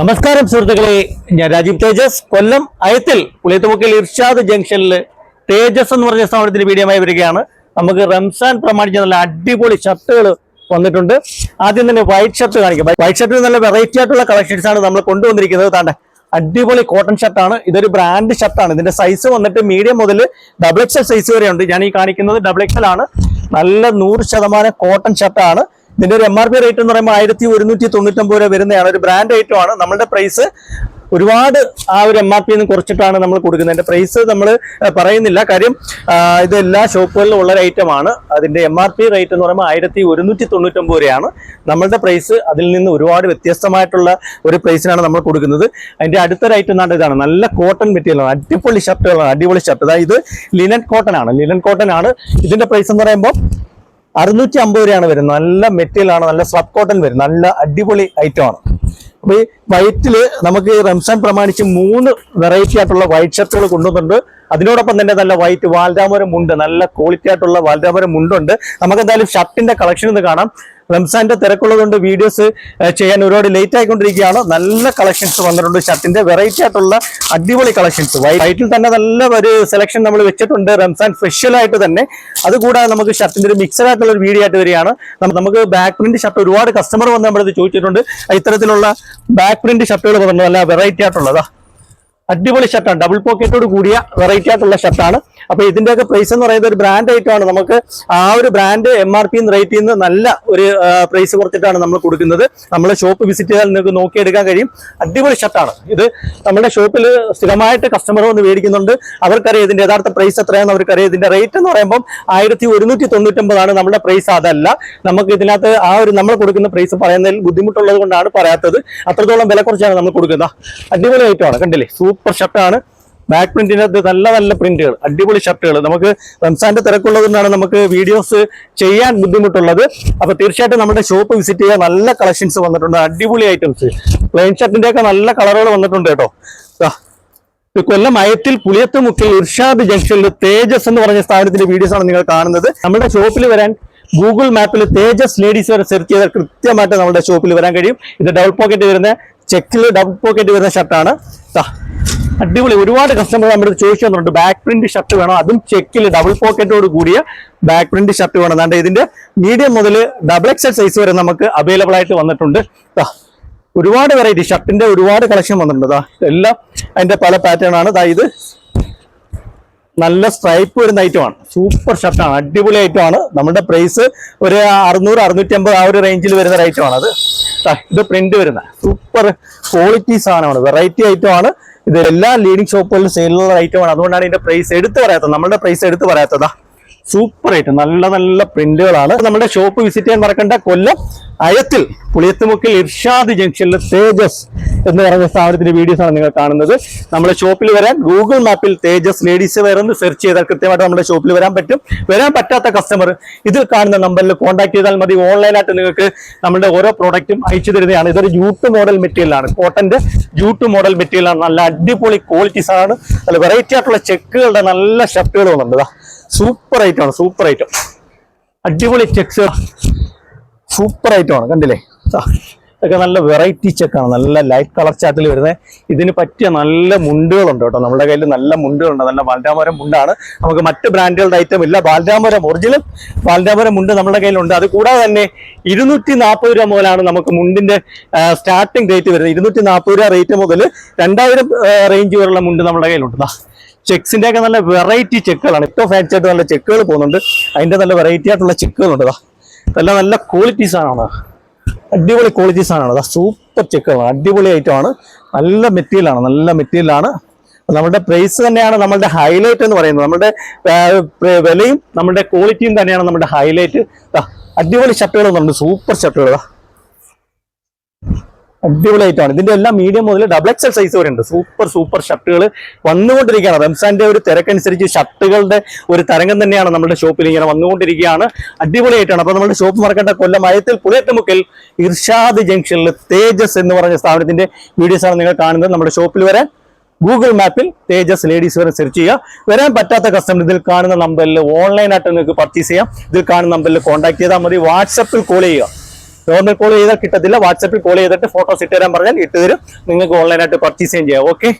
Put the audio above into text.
നമസ്കാരം സുഹൃത്തുക്കളെ. ഞാൻ രാജീവ് തേജസ്. കൊല്ലം അയത്തിൽ പുളിയത്തുമുക്കിൽ ഇർഷാദ് ജംഗ്ഷനിൽ തേജസ് എന്ന് പറഞ്ഞ സ്ഥാപനത്തിന് വീഡിയോമായി വരികയാണ്. നമുക്ക് റംസാൻ പ്രമാണിച്ച് നല്ല അടിപൊളി ഷർട്ടുകൾ വന്നിട്ടുണ്ട്. ആദ്യം തന്നെ വൈറ്റ് ഷർട്ട് കാണിക്കാം. വൈറ്റ് ഷർട്ടിൽ നല്ല വെറൈറ്റി ആയിട്ടുള്ള കളക്ഷൻസ് ആണ് നമ്മൾ കൊണ്ടുവന്നിരിക്കുന്നത്. താണ്ടെ അടിപൊളി കോട്ടൺ ഷർട്ടാണ് ഇതൊരു ബ്രാൻഡ് ഷർട്ടാണ് ഇതിന്റെ സൈസ് വന്നിട്ട് മീഡിയം മുതൽ ഡബിൾ എക്സൽ സൈസ് വരെ ഉണ്ട് ഞാൻ ഈ കാണിക്കുന്നത് ഡബിൾ എക്സൽ ആണ്. നല്ല നൂറ് ശതമാനം കോട്ടൺ ഷർട്ടാണ് ഇതിന്റെ ഒരു എം ആർ പി റേറ്റ് എന്ന് പറയുമ്പോൾ ആയിരത്തി ഒരുന്നൂറ്റി തൊണ്ണൂറ്റൊമ്പത് രൂപ വരുന്നതാണ്. ഒരു ബ്രാൻഡ് ഐറ്റം ആണ്. നമ്മുടെ പ്രൈസ് ഒരുപാട് ആ ഒരു എം ആർ പി നിന്ന് കുറച്ചിട്ടാണ് നമ്മൾ കൊടുക്കുന്നത്. അതിന്റെ പ്രൈസ് നമ്മൾ പറയുന്നില്ല. കാര്യം ഇത് എല്ലാ ഷോപ്പുകളിലും ഉള്ള ഒരു ഐറ്റം ആണ്. അതിന്റെ എം ആർ പി റേറ്റ് എന്ന് പറയുമ്പോൾ ആയിരത്തി ഒരുന്നൂറ്റി തൊണ്ണൂറ്റൊമ്പത് രൂപയാണ്. നമ്മളുടെ പ്രൈസ് അതിൽ നിന്ന് ഒരുപാട് വ്യത്യസ്തമായിട്ടുള്ള ഒരു പ്രൈസിനാണ് നമ്മൾ കൊടുക്കുന്നത്. അതിന്റെ അടുത്തൊരു ഐറ്റം എന്നാണ് ഇതാണ്. നല്ല കോട്ടൺ മെറ്റീരിയലാണ് അടിപൊളി ഷർട്ടുകളാണ് അടിപൊളി ഷർട്ട് അതായത് ലിനൻ കോട്ടൺ ആണ്. ലിനൻ കോട്ടൺ ആണ്. ഇതിന്റെ പ്രൈസ് എന്ന് പറയുമ്പോൾ അറുന്നൂറ്റി അമ്പത് രൂപയാണ് വരുന്നത്. നല്ല മെറ്റീരിയലാണ് നല്ല സബ് കോട്ടൺ വരും. നല്ല അടിപൊളി ഐറ്റം ആണ്. അപ്പോൾ ഈ വൈറ്റിൽ നമുക്ക് റംസാൻ പ്രമാണിച്ച് മൂന്ന് വെറൈറ്റി ആയിട്ടുള്ള വൈറ്റ് ഷർട്ടുകൾ കൊണ്ടുവന്നിട്ടുണ്ട്. അതിനോടൊപ്പം തന്നെ നല്ല വൈറ്റ് വാൽരാമരം ഉണ്ട് നല്ല ക്വാളിറ്റി ആയിട്ടുള്ള വാൽരാമരം മുണ്ടുണ്ട്. നമുക്ക് എന്തായാലും ഷർട്ടിന്റെ കളക്ഷൻ ഒന്ന് കാണാം. റംസാന്റെ തിരക്കുള്ളതുകൊണ്ട് വീഡിയോസ് ചെയ്യാൻ ഒരുപാട് ലേറ്റ് ആയിക്കൊണ്ടിരിക്കുകയാണ്. നല്ല കളക്ഷൻസ് വന്നിട്ടുണ്ട് ഷർട്ടിന്റെ വെറൈറ്റി ആയിട്ടുള്ള അടിപൊളി കളക്ഷൻസ് വൈറ്റിൽ തന്നെ നല്ല ഒരു സെലക്ഷൻ നമ്മൾ വെച്ചിട്ടുണ്ട്. റംസാൻ സ്പെഷ്യൽ ആയിട്ട് തന്നെ. അതുകൂടാതെ നമുക്ക് ഷർട്ടിന്റെ ഒരു മിക്സഡ് ആയിട്ടുള്ള ഒരു വീഡിയോ ആയിട്ട് വരികയാണ്. നമുക്ക് ബാക്ക് പ്രിന്റ് ഷർട്ട് ഒരുപാട് കസ്റ്റമർ വന്ന് നമ്മളത് ചോദിച്ചിട്ടുണ്ട്. ഇത്തരത്തിലുള്ള ബാക്ക് പ്രിന്റ് ഷർട്ടുകൾ വന്നിട്ടുണ്ട് നല്ല വെറൈറ്റി ആയിട്ടുള്ളതാ. അടിപൊളി ഷർട്ടാണ് ഡബിൾ പോക്കറ്റോട് കൂടിയ വെറൈറ്റി ആയിട്ടുള്ള ഷർട്ടാണ് അപ്പൊ ഇതിന്റെയൊക്കെ പ്രൈസ് എന്ന് പറയുന്നത് ഒരു ബ്രാൻഡ് ഐറ്റമാണ് നമുക്ക് ആ ഒരു ബ്രാൻഡ് എം ആർ പി റേറ്റിൽ നിന്ന് നല്ല ഒരു പ്രൈസ് കുറച്ചിട്ടാണ് നമ്മൾ കൊടുക്കുന്നത്. നമ്മളെ ഷോപ്പ് വിസിറ്റ് ചെയ്താൽ നിങ്ങൾക്ക് നോക്കിയെടുക്കാൻ കഴിയും. അടിപൊളി ഷർട്ടാണ് ഇത് നമ്മുടെ ഷോപ്പിൽ സ്ഥിരമായിട്ട് കസ്റ്റമർ വന്ന് മേടിക്കുന്നുണ്ട്. അവർക്കറിയാം ഇതിന്റെ യഥാർത്ഥ പ്രൈസ് എത്രയാണെന്ന് അവർക്കറിയാം. ഇതിന്റെ റേറ്റ് എന്ന് പറയുമ്പോൾ ആയിരത്തി ഒരുന്നൂറ്റി തൊണ്ണൂറ്റൊമ്പതാണ് നമ്മുടെ പ്രൈസ് അതല്ല നമുക്ക് ഇതിനകത്ത് ആ ഒരു നമ്മൾ കൊടുക്കുന്ന പ്രൈസ് പറയുന്നതിൽ ബുദ്ധിമുട്ടുള്ളത് കൊണ്ടാണ് പറയാത്തത്. അത്രത്തോളം വില കുറച്ചാണ് നമ്മൾ കൊടുക്കുന്നത്. അടിപൊളി ഐറ്റമാണ് കണ്ടില്ലേ? സൂപ്പർ ഷർട്ടാണ് ബാക്ക് പ്രിന്റിനകത്ത് നല്ല നല്ല പ്രിന്റുകൾ അടിപൊളി ഷർട്ടുകൾ നമുക്ക് റംസാന്റെ തിരക്കുള്ളതുകൊണ്ടാണ് നമുക്ക് വീഡിയോസ് ചെയ്യാൻ ബുദ്ധിമുട്ടുള്ളത്. അപ്പൊ തീർച്ചയായിട്ടും നമ്മുടെ ഷോപ്പ് വിസിറ്റ് ചെയ്യാൻ നല്ല കളക്ഷൻസ് വന്നിട്ടുണ്ട് അടിപൊളി ഐറ്റംസ് പ്ലെയിൻ ഷർട്ടിന്റെ ഒക്കെ നല്ല കളറുകൾ വന്നിട്ടുണ്ട് കേട്ടോ. കൊല്ലം അയത്തിൽ പുളിയത്തുമുക്കിൽ ഇർഷാദ് ജംഗ്ഷനിൽ തേജസ് എന്ന് പറഞ്ഞ സ്ഥാപനത്തിന്റെ വീഡിയോസ് ആണ് നിങ്ങൾ കാണുന്നത്. നമ്മുടെ ഷോപ്പിൽ വരാൻ ഗൂഗിൾ മാപ്പിൽ തേജസ് ലേഡീസ് വരെ സെർച്ച് ചെയ്താൽ കൃത്യമായിട്ട് നമ്മുടെ ഷോപ്പിൽ വരാൻ കഴിയും. ഇത് ഡബിൾ പോക്കറ്റ് വരുന്ന ചെക്കിൽ ഡബിൾ പോക്കറ്റ് വരുന്ന ഷർട്ടാണ് അടിപൊളി. ഒരുപാട് കസ്റ്റമർ നമ്മുടെ ചോദിച്ചു തന്നിട്ടുണ്ട് ബാക്ക് പ്രിന്റ് ഷർട്ട് വേണം? അതും ചെക്കിൽ ഡബിൾ പോക്കറ്റോട് കൂടിയ ബാക്ക് പ്രിന്റ് ഷർട്ട് വേണം. അതാണ്ട് ഇതിന്റെ മീഡിയം മുതൽ ഡബിൾ എക്സൽ സൈസ് വരെ നമുക്ക് അവൈലബിൾ ആയിട്ട് വന്നിട്ടുണ്ട്. ഒരുപാട് വെറൈറ്റി ഷർട്ടിന്റെ ഒരുപാട് കളക്ഷൻ വന്നിട്ടുണ്ട്. എല്ലാം അതിന്റെ പല പാറ്റേൺ ആണ്. ഇത് നല്ല സ്ട്രൈപ്പ് വരുന്ന ഐറ്റമാണ് സൂപ്പർ ഷർട്ടാണ് അടിപൊളി ഐറ്റമാണ് നമ്മുടെ പ്രൈസ് ഒരു അറുന്നൂറ് അറുന്നൂറ്റി അമ്പത് ആ ഒരു റേഞ്ചിൽ വരുന്ന ഒരു അത്. ഇത് പ്രിന്റ് വരുന്ന. സൂപ്പർ ക്വാളിറ്റി സാധനമാണ്. വെറൈറ്റി ഐറ്റം ആണ്. ഇത് എല്ലാ ലീഡിംഗ് ഷോപ്പുകളിലും സെയിലുള്ള ഐറ്റമാണ് അതുകൊണ്ടാണ് ഇതിന്റെ പ്രൈസ് എടുത്ത് പറയാത്തത്. നമ്മളുടെ പ്രൈസ് എടുത്ത് പറയാത്തതാ. സൂപ്പർ ആയിട്ട് നല്ല നല്ല പ്രിന്റുകളാണ്. നമ്മുടെ ഷോപ്പ് വിസിറ്റ് ചെയ്യാൻ മറക്കണ്ട. കൊല്ലം അയത്തിൽ പുളിയത്തുമുക്കിൽ ഇർഷാദ് ജംഗ്ഷനിൽ തേജസ് എന്ന് പറഞ്ഞ സ്ഥാപനത്തിന്റെ വീഡിയോസ് ആണ് നിങ്ങൾ കാണുന്നത്. നമ്മുടെ ഷോപ്പിൽ വരാൻ ഗൂഗിൾ മാപ്പിൽ തേജസ് ലേഡീസ് വെയർ എന്ന് സെർച്ച് ചെയ്താൽ കൃത്യമായിട്ട് നമ്മുടെ ഷോപ്പിൽ വരാൻ പറ്റും. വരാൻ പറ്റാത്ത കസ്റ്റമർ ഇതിൽ കാണുന്ന നമ്പറിൽ കോൺടാക്ട് ചെയ്താൽ മതി. ഓൺലൈനായിട്ട് നിങ്ങൾക്ക് നമ്മുടെ ഓരോ പ്രോഡക്റ്റും അയച്ചു തരുന്നതാണ്. ഇതൊരു ജൂട്ട് മോഡൽ മെറ്റീരിയലാണ് കോട്ടന്റെ ജൂട്ട് മോഡൽ മെറ്റീരിയലാണ് നല്ല അടിപൊളി ക്വാളിറ്റീസ് ആണ് നല്ല വെറൈറ്റി ആയിട്ടുള്ള ചെക്കുകളുടെ നല്ല ഷർട്ടുകളും വന്നിട്ടുണ്ട് സൂപ്പർ ഐറ്റം ആണ് സൂപ്പർ ഐറ്റം അടിപൊളി ചെക്സ് സൂപ്പർ ഐറ്റം ആണ് കണ്ടില്ലേ? ഇതൊക്കെ നല്ല വെറൈറ്റി ചെക്കാണ് നല്ല ലൈറ്റ് കളർ ചാറ്റിൽ വരുന്നത് ഇതിന് പറ്റിയ നല്ല മുണ്ടുകളുണ്ട് കേട്ടോ. നമ്മുടെ കയ്യിൽ നല്ല മുണ്ടുകളുണ്ട് നല്ല ബാലരാമരം മുണ്ടാണ്. നമുക്ക് മറ്റ് ബ്രാൻഡുകളുടെ ഐറ്റം ഇല്ല. ബാലരാമരം ഒറിജിനൽ ബാലരാമരം മുണ്ട് നമ്മുടെ കയ്യിലുണ്ട്. അത് കൂടാതെ തന്നെ ഇരുന്നൂറ്റി നാൽപ്പത് രൂപ മുതലാണ് നമുക്ക് മുണ്ടിന്റെ സ്റ്റാർട്ടിംഗ് റേറ്റ് വരുന്നത്. ഇരുന്നൂറ്റി നാൽപ്പത് രൂപ റേറ്റ് മുതൽ രണ്ടായിരം റേഞ്ച് വരെയുള്ള മുണ്ട് നമ്മുടെ കയ്യിലുണ്ട്. ചെക്സിന്റെ ഒക്കെ നല്ല വെറൈറ്റി ചെക്കുകളാണ്. ഏറ്റവും ഫാൻസി ആയിട്ട് നല്ല ചെക്കുകൾ പോകുന്നുണ്ട്. അതിന്റെ നല്ല വെറൈറ്റി ആയിട്ടുള്ള ചെക്കുകളുണ്ട്. ഇതെല്ലാം നല്ല ക്വാളിറ്റി സാധനമാണ്. അടിപൊളി ക്വാളിറ്റി സാധനമാണ്. സൂപ്പർ ചെക്കുകളാണ്. അടിപൊളി ഐറ്റം ആണ്. നല്ല മെറ്റീരിയലാണ് നല്ല മെറ്റീരിയലാണ് നമ്മുടെ പ്രൈസ് തന്നെയാണ് നമ്മുടെ ഹൈലൈറ്റ് എന്ന് പറയുന്നത്. നമ്മുടെ വിലയും നമ്മുടെ ക്വാളിറ്റിയും തന്നെയാണ് നമ്മുടെ ഹൈലൈറ്റ് അടിപൊളി ഷർട്ടുകൾ സൂപ്പർ ഷർട്ടുകൾ അടിപൊളി ഐറ്റമാണ് ഇതിന്റെ എല്ലാം മീഡിയം മുതൽ ഡബിൾ എക്സൽ സൈസ് വരെ ഉണ്ട്. സൂപ്പർ സൂപ്പർ ഷർട്ടുകൾ വന്നുകൊണ്ടിരിക്കുകയാണ്. റംസാന്റെ ഒരു തിരക്കനുസരിച്ച് ഷർട്ടുകളുടെ ഒരു തരംഗം തന്നെയാണ് നമ്മുടെ ഷോപ്പിൽ ഇങ്ങനെ വന്നുകൊണ്ടിരിക്കുകയാണ്. അടിപൊളിയായിട്ടാണ് അപ്പൊ നമ്മുടെ ഷോപ്പ് മറക്കേണ്ട കൊല്ലം അയത്തിൽ പുളിയത്തുമുക്കിൽ ഇർഷാദ് ജംഗ്ഷനിൽ തേജസ് എന്ന് പറഞ്ഞ സ്ഥാപനത്തിന്റെ ആണ് നിങ്ങൾ കാണുന്നത്. നമ്മുടെ ഷോപ്പിൽ വരെ ഗൂഗിൾ മാപ്പിൽ തേജസ് ലേഡീസ് വരെ സെർച്ച് ചെയ്യുക. വരാൻ പറ്റാത്ത കസ്റ്റമർ ഇതിൽ കാണുന്ന നമ്പറിൽ ഓൺലൈനായിട്ട് നിങ്ങൾക്ക് പർച്ചേസ് ചെയ്യാം. ഇതിൽ കാണുന്ന നമ്പറിൽ കോൺടാക്ട് ചെയ്താൽ മതി. വാട്സപ്പിൽ കോൾ ചെയ്യുക. നോർമൽ കോൾ ചെയ്താൽ കിട്ടത്തില്ല. വാട്സപ്പിൽ കോൾ ചെയ്തിട്ട് ഫോട്ടോസ് ഇട്ടുതരാൻ പറഞ്ഞാൽ ഇട്ടുതരും. നിങ്ങൾക്ക് ഓൺലൈനായിട്ട് പർച്ചേസ് ചെയ്യാം. ഓക്കെ